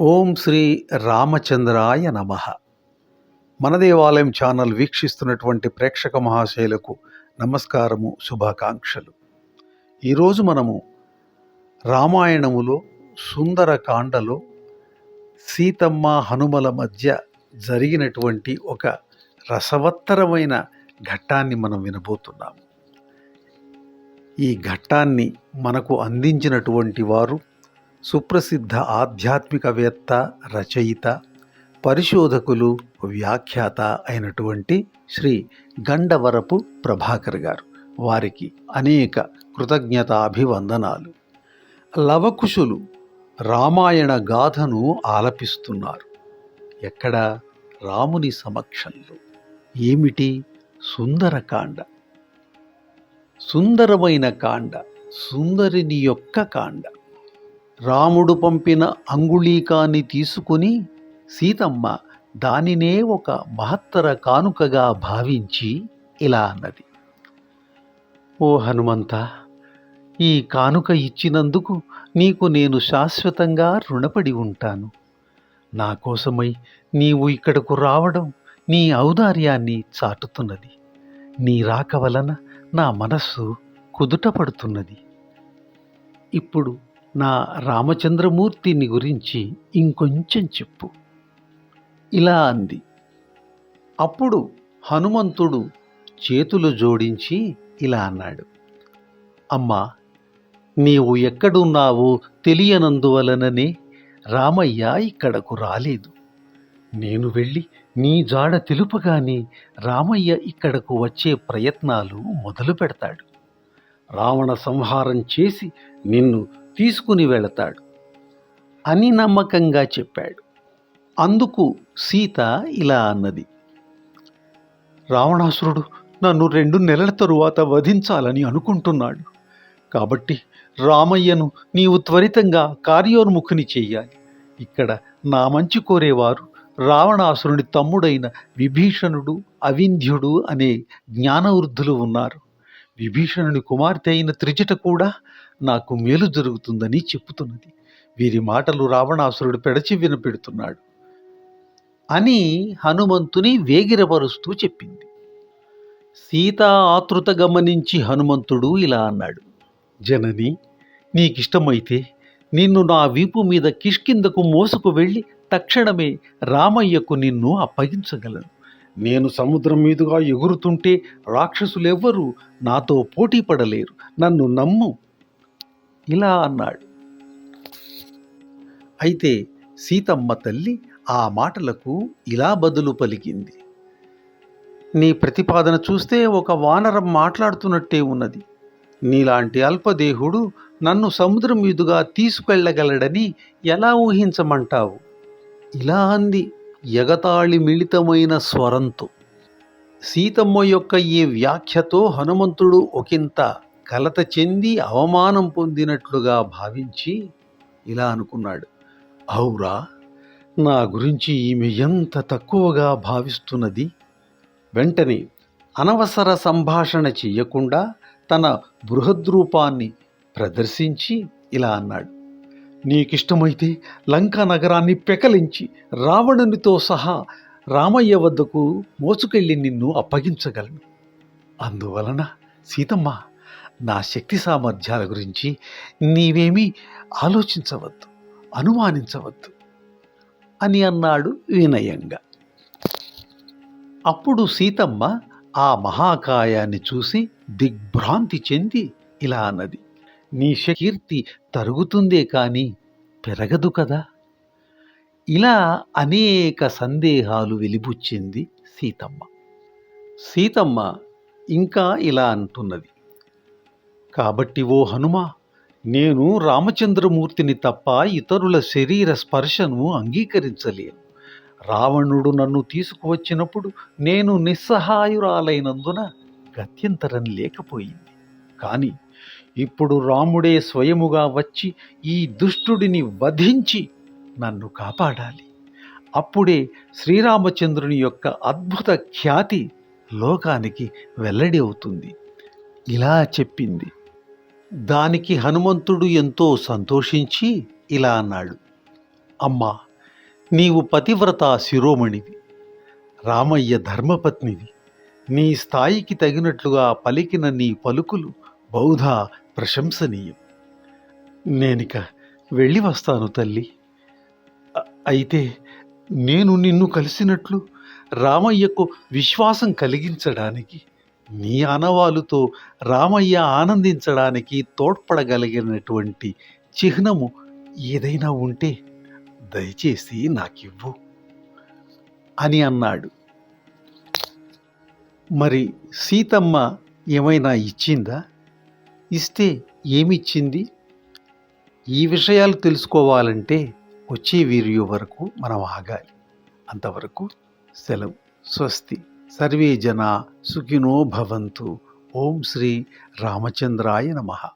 ఓం శ్రీ రామచంద్రాయ నమ. మన దేవాలయం ఛానల్ వీక్షిస్తున్నటువంటి ప్రేక్షక మహాశైలకు నమస్కారము శుభాకాంక్షలు. ఈరోజు మనము రామాయణములో సుందరకాండలో సీతమ్మ హనుమల మధ్య జరిగినటువంటి ఒక రసవత్తరమైన ఘట్టాన్ని మనం వినబోతున్నాము. ఈ ఘట్టాన్ని మనకు అందించినటువంటి వారు సుప్రసిద్ధ ఆధ్యాత్మికవేత్త రచయిత పరిశోధకులు వ్యాఖ్యాత అయినటువంటి శ్రీ గండవరపు ప్రభాకర్ గారు. వారికి అనేక కృతజ్ఞతాభివందనాలు. లవకుశులు రామాయణ గాథను ఆలపిస్తున్నారు. ఎక్కడ? రాముని సమక్షంలో. ఏమిటి? సుందరకాండ. సుందరమైన కాండ సుందరిని యొక్క కాండ. రాముడు పంపిన అంగుళీకాన్ని తీసుకుని సీతమ్మ దానినే ఒక మహత్తర కానుకగా భావించి ఇలా అన్నది. ఓ హనుమంత ఈ కానుక ఇచ్చినందుకు నీకు నేను శాశ్వతంగా రుణపడి ఉంటాను. నా కోసమై నీవు ఇక్కడకు రావడం నీ ఔదార్యాన్ని చాటుతున్నది. నీ రాక వలన నా మనస్సు కుదుటపడుతున్నది ఇప్పుడు నా రామచంద్రమూర్తిని గురించి ఇంకొంచెం చెప్పు. ఇలా అంది. అప్పుడు హనుమంతుడు చేతులు జోడించి ఇలా అన్నాడు. అమ్మా నీవు ఎక్కడున్నావో తెలియనందువలననే రామయ్య ఇక్కడకు రాలేదు. నేను వెళ్ళి నీ జాడ తెలుపగానే రామయ్య ఇక్కడకు వచ్చే ప్రయత్నాలు మొదలు పెడతాడు రావణ సంహారం చేసి నిన్ను తీసుకుని వెళతాడు. అని నమ్మకంగా చెప్పాడు. అందుకు సీత ఇలా అన్నది. రావణాసురుడు నన్ను రెండు నెలల తరువాత వధించాలని అనుకుంటున్నాడు. కాబట్టి రామయ్యను నీవు త్వరితంగా కార్యోన్ముఖుని చెయ్యాలి. ఇక్కడ నా మంచి కోరేవారు రావణాసురుని తమ్ముడైన విభీషణుడు అవింధ్యుడు అనే జ్ఞానవృద్ధులు ఉన్నారు. విభీషణుని కుమార్తె అయిన త్రిజట కూడా నాకు మేలు జరుగుతుందని చెప్పుతున్నది. వీరి మాటలు రావణాసురుడు పెడచి వినపెడుతున్నాడు అని హనుమంతుని వేగిరపరుస్తూ చెప్పింది. సీత ఆతృత గమనించి హనుమంతుడు ఇలా అన్నాడు జనని నీకిష్టమైతే నిన్ను నా వీపు మీద కిష్కిందకు మోసుకు వెళ్ళి తక్షణమే రామయ్యకు నిన్ను అప్పగించగలను. నేను సముద్రం మీదుగా ఎగురుతుంటే రాక్షసులెవ్వరూ నాతో పోటీ పడలేరు. నన్ను నమ్ము. ఇలా అన్నాడు. అయితే సీతమ్మ తల్లి ఆ మాటలకు ఇలా బదులు పలికింది. నీ ప్రతిపాదన చూస్తే ఒక వానరం మాట్లాడుతున్నట్టే ఉన్నది. నీలాంటి అల్పదేహుడు నన్ను సముద్రం మీదుగా తీసుకెళ్ళగలడని ఎలా ఊహించమంటావు? ఇలా అంది. ఎగతాళి మిళితమైన స్వరంతో. సీతమ్మ యొక్క ఈ వ్యాఖ్యతో హనుమంతుడు ఒకంత కలత చెంది అవమానం పొందినట్లుగా భావించి ఇలా అనుకున్నాడు. ఔరా నా గురించి ఈమె ఎంత తక్కువగా భావిస్తున్నది? వెంటనే అనవసర సంభాషణ చెయ్యకుండా తన బృహద్రూపాన్ని ప్రదర్శించి ఇలా అన్నాడు. నీకిష్టమైతే లంకా నగరాన్ని పెకలించి రావణునితో సహా రామయ్య వద్దకు మోసుకెళ్ళి నిన్ను అప్పగించగలను. అందువలన సీతమ్మ నా శక్తి సామర్థ్యాల గురించి నీవేమీ ఆలోచించవద్దు అనుమానించవద్దు అని అన్నాడు వినయంగా. అప్పుడు సీతమ్మ ఆ మహాకాయాన్ని చూసి దిగ్భ్రాంతి చెంది ఇలా అన్నది. నీ కీర్తి తరుగుతుందే కానీ పెరగదు కదా. ఇలా అనేక సందేహాలు వెలిబుచ్చింది సీతమ్మ. సీతమ్మ ఇంకా ఇలా అంటున్నది. కాబట్టి ఓ హనుమ నేను రామచంద్రమూర్తిని తప్ప ఇతరుల శరీర స్పర్శను అంగీకరించలేను. రావణుడు నన్ను తీసుకువచ్చినప్పుడు నేను నిస్సహాయురాలైనందున గత్యంతరం లేకపోయింది. కానీ ఇప్పుడు రాముడే స్వయముగా వచ్చి ఈ దుష్టుడిని వధించి నన్ను కాపాడాలి. అప్పుడే శ్రీరామచంద్రుని యొక్క అద్భుత ఖ్యాతి లోకానికి వెల్లడి అవుతుంది. ఇలా చెప్పింది. దానికి హనుమంతుడు ఎంతో సంతోషించి ఇలా అన్నాడు. అమ్మా నీవు పతివ్రత శిరోమణివి. రామయ్య ధర్మపత్నివి. నీ స్థాయికి తగినట్లుగా పలికిన నీ పలుకులు బహుధా ప్రశంసనీయం. నేనిక వెళ్ళి వస్తాను తల్లి. అయితే నేను నిన్ను కలిసినట్లు రామయ్యకు విశ్వాసం కలిగించడానికి నీ అనవాలుతో రామయ్య ఆనందించడానికి తోడ్పడగలిగినటువంటి చిహ్నము ఏదైనా ఉంటే దయచేసి నాకివ్వు అని అన్నాడు. మరి సీతమ్మ ఏమైనా ఇచ్చిందా? ఇస్తే ఏమిచ్చింది? ఈ విషయాలు తెలుసుకోవాలంటే వచ్చే వీడియో వరకు మనం ఆగాలి. అంతవరకు సెలవు. స్వస్తి. సర్వే జన సుఖినో భవంతు. ఓం శ్రీ రామచంద్రాయ నమః.